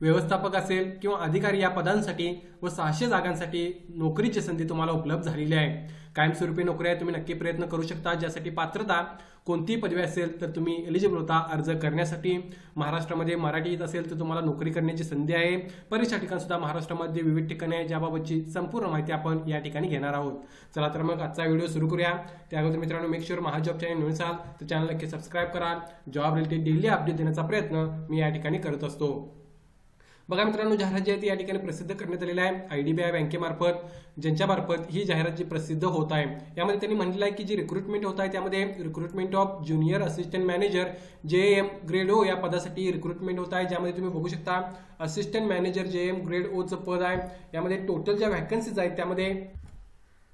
व्यवस्थापक असेल किंवा अधिकारी या पदांसाठी व सहाशे जागांसाठी नोकरीची संधी तुम्हाला उपलब्ध झालेली आहे. कायमस्वरूपी नोकऱ्या तुम्ही नक्की प्रयत्न करू शकता. ज्यासाठी पात्रता कोणतीही पदवी असेल तर तुम्ही एलिजिबल होता अर्ज करण्यासाठी. महाराष्ट्रामध्ये मराठी येत असेल तर तुम्हाला नोकरी करण्याची संधी आहे. परीक्षा ठिकाण सुद्धा महाराष्ट्रामध्ये विविध ठिकाणी आहे. ज्याबाबतची संपूर्ण माहिती आपण या ठिकाणी घेणार आहोत. चला तर मग आजचा व्हिडिओ सुरू करूया. त्या अगोदर मित्रांनो मेक शुअर महाजॉब चॅनल नवीन असाल तर चॅनल नक्की सबस्क्राईब करा. जॉब रिलेटेड डेली अपडेट देण्याचा प्रयत्न मी या ठिकाणी करत असतो. बघा मित्रांनो जाहिरात जी आहे ती या ठिकाणी प्रसिद्ध करण्यात आलेली आहे. आय डी बी आय बँकेमार्फत ज्यांच्यामार्फत ही जाहिरात जी प्रसिद्ध होत आहे. यामध्ये त्यांनी म्हटलं आहे की जी रिक्रुटमेंट होत आहे त्यामध्ये recruitment of junior assistant manager J M grade O या पदासाठी रिक्रुटमेंट होत आहे. ज्यामध्ये तुम्ही बघू शकता assistant manager J M grade ओचं पद आहे. यामध्ये टोटल ज्या व्हॅकन्सीज आहेत त्यामध्ये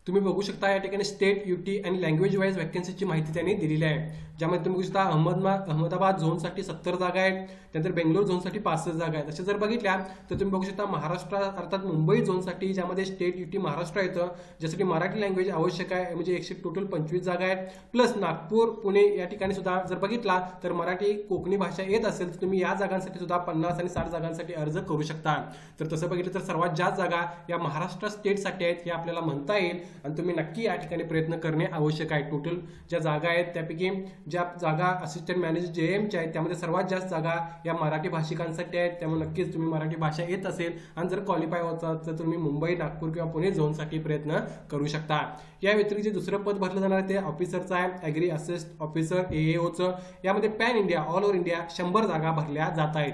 तुम्ही बघू शकता या ठिकाणी स्टेट युटी आणि लँग्वेज वाईज वॅकन्सीची माहिती त्यांनी दिलेली आहे. ज्यामध्ये तुम्ही बघू शकता अहमदमा अहमदाबाद झोनसाठी सत्तर जागा आहेत त्यानंतर बेंगलोर झोनसाठी पासष्ट जागा आहेत. अशा जर बघितल्या तर तुम्ही बघू शकता महाराष्ट्र अर्थात मुंबई झोनसाठी ज्यामध्ये स्टेट युटी महाराष्ट्र येतं ज्यासाठी मराठी लँग्वेज आवश्यक आहे म्हणजे एकशे टोटल पंचवीस जागा आहेत. प्लस नागपूर पुणे या ठिकाणी सुद्धा जर बघितला तर मराठी कोकणी भाषा येत असेल तर तुम्ही या जागांसाठी सुद्धा पन्नास आणि साठ जागांसाठी अर्ज करू शकता. तर तसं बघितलं तर सर्वात जास्त जागा या महाराष्ट्र स्टेटसाठी आहेत हे आपल्याला म्हणता येईल. आणि तुम्ही नक्की या ठिकाणी प्रयत्न करणे आवश्यक आहे. टोटल ज्या जागा आहेत त्यापैकी ज्या जागा असिस्टंट मॅनेजर जे एमच्या आहेत त्यामध्ये सर्वात जास्त जागा या मराठी भाषिकांसाठी आहेत. त्यामुळे नक्कीच तुम्ही मराठी भाषा येत असेल आणि जर क्वालिफाय होता तर तुम्ही मुंबई नागपूर किंवा पुणे झोनसाठी प्रयत्न करू शकता. या व्यतिरिक्त जे दुसरं पद भरलं जाणार आहे ते ऑफिसरचं आहे. ॲग्री असिस्ट ऑफिसर एओचं यामध्ये pan India all over India शंभर जागा भरल्या जात आहेत.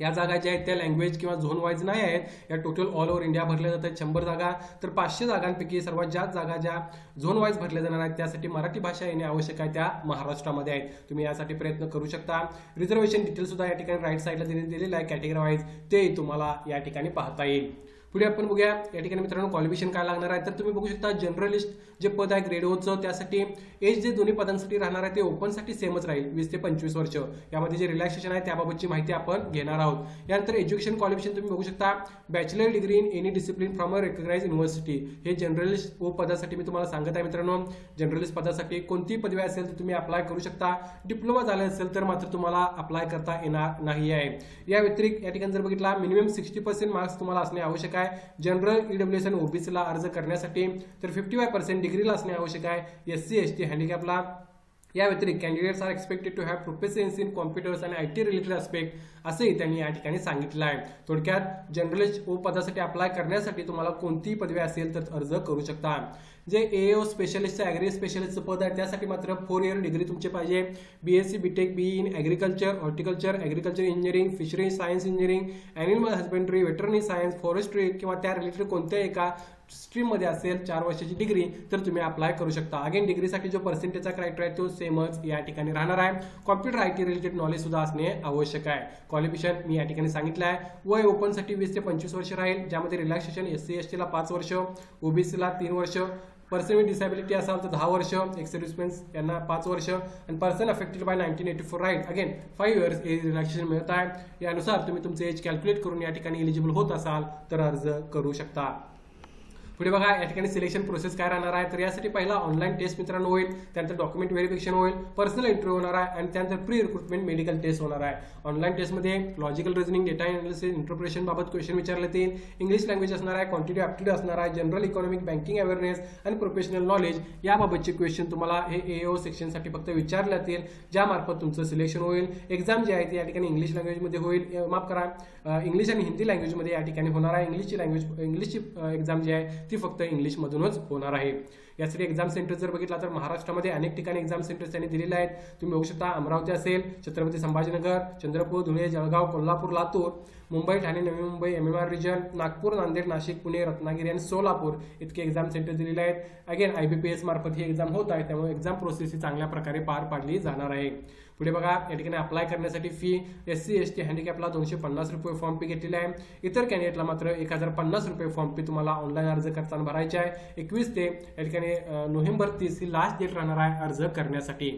या जागा ज्या आहेत त्या लँग्वेज किंवा झोन वाईज नाही आहेत. या टोटल ऑल ओव्हर इंडिया भरल्या जात आहेत शंभर जागा. तर पाचशे जागांपैकी सर्वात जास्त जागा ज्या झोन वाईज भरल्या जाणार आहेत त्यासाठी मराठी भाषा येणे आवश्यक आहे त्या महाराष्ट्रामध्ये आहेत. तुम्ही यासाठी प्रयत्न करू शकता. रिझर्वेशन डिटेल सुद्धा या ठिकाणी राईट साईडला देण्यात दिलेलं आहे. कॅटेगरी वाईज ते तुम्हाला या ठिकाणी पाहता येईल. पुढे आपण बघूया या ठिकाणी मित्रांनो क्वालिफिकेशन काय लागणार आहे. तर तुम्ही बघू शकता जनरलिस्ट जे पद आहे ग्रेड ओचं त्यासाठी एज जे दोन्ही पदांसाठी राहणार आहे ते ओपनसाठी सेमच राहील वीस ते पंचवीस वर्ष. यामध्ये जे रिलॅक्सेशन आहे त्याबाबतची माहिती आपण घेणार आहोत. यानंतर एज्युकेशन क्वालिफिकेशन तुम्ही बघू शकता bachelor degree in any discipline from a recognised university हे जनरलिस्ट ओ पदासाठी मी तुम्हाला सांगत आहे मित्रांनो. जनरलिस्ट पदासाठी कोणती पदवी असेल तर तुम्ही अप्लाय करू शकता. डिप्लोमा झाले असेल तर मात्र तुम्हाला अप्लाय करता येणार नाही आहे या व्यतिरिक्त या ठिकाणी जर बघितला मिनिमम सिक्स्टी पर्सेंट मार्क्स तुम्हाला असणे आवश्यक आहे. जनरल ईडब्ल्यू एस आणि ओबीसीला अर्ज करण्यासाठी तर फिफ्टी फाय पर्सेंट डिग्रीला असणे आवश्यक आहे. एस सी एस टी हँडिकॅपला या व्यतिरिक्त candidates are expected to have professions in computers आणि आय टी रिलेटेड अस्पेक्ट असंही त्यांनी या ठिकाणी सांगितलं आहे. थोडक्यात जनरलिस्ट ओ पदासाठी अप्लाय करण्यासाठी तुम्हाला कोणतीही पदवी असेल तर अर्ज करू शकता. जे ए ओ स्पेशलिस्टचं ॲग्री स्पेशलिस्टचं पद आहे त्यासाठी मात्र फोर इयर डिग्री तुमची पाहिजे. B S C B tech B in agriculture horticulture agriculture engineering fishery science engineering animal husbandry veterinary science forestry किंवा त्या रिलेटेड कोणत्याही एका स्ट्रीममध्ये असेल चार वर्षाची डिग्री तर तुम्ही अप्लाय करू शकता. अगेन डिग्रीसाठी जो पर्सेंटेजचा क्रायटेरिया तो सेमच या ठिकाणी राहणार आहे. Computer I T related knowledge सुद्धा असणे आवश्यक आहे. क्वालिफिकेशन मी या ठिकाणी सांगितलं आहे. वय ओपनसाठी वीस ते पंचवीस वर्ष राहील ज्यामध्ये रिलॅक्सेशन एस सी एस टीला पाच वर्ष ओबीसीला तीन वर्ष पर्सन विथ डिसॅबिलिटी असाल तर दहा वर्ष एक्स यांना पाच वर्ष आणि person affected by nineteen eighty four riot again five years age relaxation मिळत आहे. यानुसार तुम्ही तुमचे एज कॅल्क्युलेट करून या ठिकाणी एलिजिबल होत असाल तर अर्ज करू शकता. पुढे बघा या ठिकाणी सिलेक्शन प्रोसेस काय राहणार आहे? तर यासाठी पहिला ऑनलाईन टेस्ट मित्रांनो होईल त्यानंतर डॉक्युमेंट व्हेरिफिकेशन होईल पर्सनल इंटरव्ह्यू होणार आहे आणि त्यानंतर प्री रिक्रुटमेंट मेडिकल टेस्ट होणार आहे. ऑनलाईन टेस्टमध्ये logical reasoning data analysis interpretation बाबत क्वेश्चन विचारले येतील इंग्लिश लँग्वेज असणार आहे क्वांटिटी ॲप्टिट्यूड असणार आहे जनरल इकॉनॉमिक बँकिंग अवेअरनेस आणि प्रोफेशनल नॉलेज याबाबतचे क्वेश्चन तुम्हाला हे ए ओ सेक्शनसाठी फक्त विचारले जातील ज्यामार्फत तुमचं सिलेक्शन होईल. एक्झाम जे आहे ती या ठिकाणी इंग्लिश लँग्वेजमध्ये होईल. माफ करा इंग्लिश आणि हिंदी लँग्वेजमध्ये या ठिकाणी होणार आहे. इंग्लिशची लँग्वेज इंग्लिशची एक्झाम जी आहे ती फक्त इंग्लिशमधूनच होणार आहे. यासाठी एक्झाम सेंटर जर बघितला तर महाराष्ट्रामध्ये अनेक ठिकाणी एक्झाम सेंटर्स त्यांनी दिलेले आहेत. तुम्ही बघू शकता अमरावती असेल Chhatrapati Sambhajinagar Chandrapur Dhule Jalgaon Kolhapur Latur Mumbai Thane Navi Mumbai M M R region Nagpur Nanded Nashik Pune Ratnagiri आणि सोलापूर इतके एक्झाम सेंटर दिलेले आहेत. Again I B P S मार्फत ही एक्झाम होत आहे त्यामुळे एक्झाम प्रोसेस ही चांगल्या प्रकारे पार पाडली जाणार आहे. पुढे बघा या ठिकाणी अप्लाय करण्यासाठी fee S C S T हँडिकॅपला दोनशे पन्नास रुपये फॉर्म फी घेतलेली आहे. इतर कॅन्डिडेटला मात्र एक हजार पन्नास रुपये फॉर्म फी तुम्हाला ऑनलाईन अर्ज करताना भरायचे आहे. एकवीस ते या ठिकाणी नोव्हेंबर तीस ही लास्ट डेट राहणार आहे अर्ज करण्यासाठी.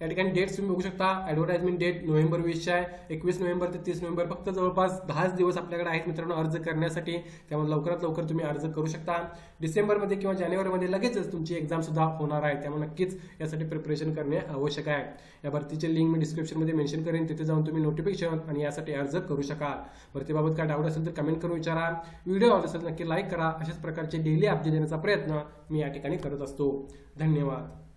या ठिकाणी डेट्स तुम्ही बघू शकता. ॲडव्हर्टाइजमेंट डेट नोव्हेंबर वीसची आहे. एकवीस नोव्हेंबर ते तीस नोव्हेंबर फक्त जवळपास दहाच दिवस आपल्याकडे आहेत मित्रांनो अर्ज करण्यासाठी. त्यामुळे लवकरात लवकर तुम्ही अर्ज करू शकता. डिसेंबरमध्ये किंवा जानेवारीमध्ये लगेचच तुमची एक्झाम सुद्धा होणार आहे. त्यामुळे नक्कीच यासाठी प्रिपरेशन करणे आवश्यक आहे. या भरतीचे लिंक मी डिस्क्रिप्शनमध्ये मेन्शन करेन. तिथे जाऊन तुम्ही नोटिफिकेशन आणि यासाठी अर्ज करू शकाल. भरतीबाबत काय डाऊट असेल तर कमेंट करून विचारा. व्हिडिओ आवडत असेल नक्की लाईक करा. अशाच प्रकारचे डेली अपडेट देण्याचा प्रयत्न मी या ठिकाणी करत असतो. धन्यवाद.